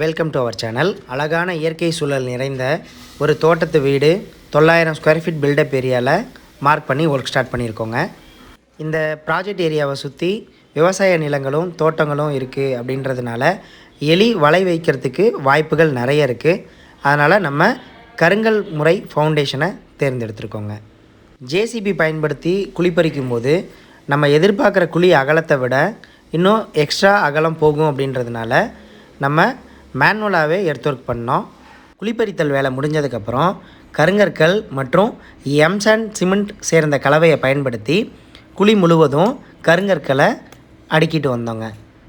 Welcome to our channel அழகான இயற்கை சூழல் நிறைந்த ஒரு தோட்டத்து வீடு தொள்ளாயிரம் ஸ்கொயர் ஃபீட் பில்டப் ஏரியாவில் மார்க் பண்ணி ஒர்க் ஸ்டார்ட் பண்ணியிருக்கோங்க. இந்த ப்ராஜெக்ட் ஏரியாவை சுற்றி விவசாய நிலங்களும் தோட்டங்களும் இருக்குது அப்படின்றதுனால எலி வலை வைக்கிறதுக்கு வாய்ப்புகள் நிறைய இருக்குது அதனால் நம்ம கருங்கல் முறை ஃபவுண்டேஷனை தேர்ந்தெடுத்துருக்கோங்க. ஜேசிபி பயன்படுத்தி குழிப்பறிக்கும் போது நம்ம எதிர்பார்க்குற குழி அகலத்தை விட இன்னும் எக்ஸ்ட்ரா அகலம் போகும் அப்படின்றதுனால நம்ம மேனுவலாகவே எர்த் ஒர்க் பண்ணோம். குழிப்பறித்தல் வேலை முடிஞ்சதுக்கப்புறம் கருங்கற்கள் மற்றும் எம்சண்ட் சிமெண்ட் சேர்ந்த கலவையை பயன்படுத்தி குழி முழுவதும் கருங்கற்களை அடுக்கிட்டு வந்தோங்க.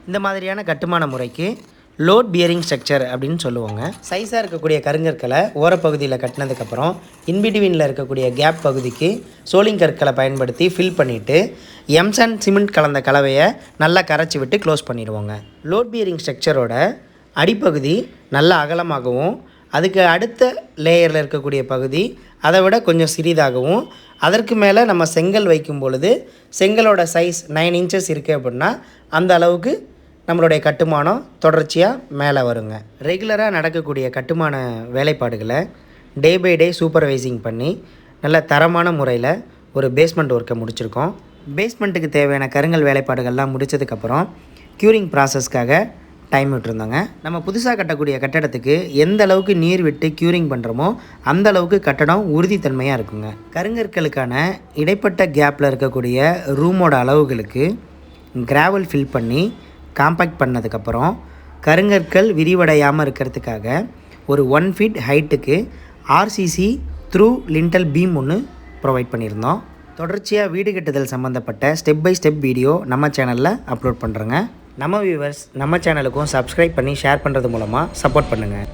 இந்த மாதிரியான கட்டுமான முறைக்கு லோட் பியரிங் ஸ்ட்ரக்சர் அப்படின்னு சொல்லுவாங்க. சைஸாக இருக்கக்கூடிய கருங்கற்களை ஓரப்பகுதியில் கட்டினதுக்கப்புறம் இன்பிட்வீனில் இருக்கக்கூடிய கேப் பகுதிக்கு சோலிங் கற்களை பயன்படுத்தி ஃபில் பண்ணிவிட்டு எம்சாண்ட் சிமெண்ட் கலந்த கலவையை நல்லா கரைச்சி விட்டு க்ளோஸ் பண்ணிடுவோங்க. லோட் பியரிங் ஸ்ட்ரக்சரோட அடிப்பகுதி நல்ல அகலமாகவும் அதுக்கு அடுத்த லேயரில் இருக்கக்கூடிய பகுதி அதை விட கொஞ்சம் சிறிதாகவும் அதற்கு மேலே நம்ம செங்கல் வைக்கும் பொழுது செங்கலோட சைஸ் நைன் இன்ச்சஸ் இருக்குது அப்படின்னா அந்த அளவுக்கு நம்மளுடைய கட்டுமானம் தொடர்ச்சியாக மேலே வருங்க. ரெகுலராக நடக்கக்கூடிய கட்டுமான வேலைப்பாடுகளை டே பை டே சூப்பர்வைசிங் பண்ணி நல்ல தரமான முறையில் ஒரு பேஸ்மெண்ட் ஒர்க்கை முடிச்சிருக்கோம். பேஸ்மெண்ட்டுக்கு தேவையான கருங்கல் வேலைப்பாடுகள்லாம் முடித்ததுக்கப்புறம் க்யூரிங் ப்ராசஸ்க்காக டைம் விட்டுருந்தோங்க. நம்ம புதுசாக கட்டக்கூடிய கட்டடத்துக்கு எந்த அளவுக்கு நீர் விட்டு க்யூரிங் பண்ணுறோமோ அந்த அளவுக்கு கட்டடம் உறுதித்தன்மையாக இருக்குங்க. கருங்கற்களுக்கான இடைப்பட்ட கேப்பில் இருக்கக்கூடிய ரூமோட அளவுகளுக்கு கிராவல் ஃபில் பண்ணி காம்பேக்ட் பண்ணதுக்கப்புறம் கருங்கற்கள் விரிவடையாமல் இருக்கிறதுக்காக ஒரு ஒன் ஃபீட் ஹைட்டுக்கு ஆர்சிசி த்ரூ லிண்டல் பீம் ஒன்று ப்ரொவைட் பண்ணியிருந்தோம். தொடர்ச்சியாக வீடு கட்டுதல் சம்மந்தப்பட்ட ஸ்டெப் பை ஸ்டெப் வீடியோ நம்ம சேனலில் அப்லோட் பண்ணுறோங்க நம்ம வியூவர்ஸ் நம்ம சேனலுக்கும் சப்ஸ்கிரைப் பண்ணி ஷேர் பண்ணுறது மூலமாக சப்போர்ட் பண்ணுங்கள்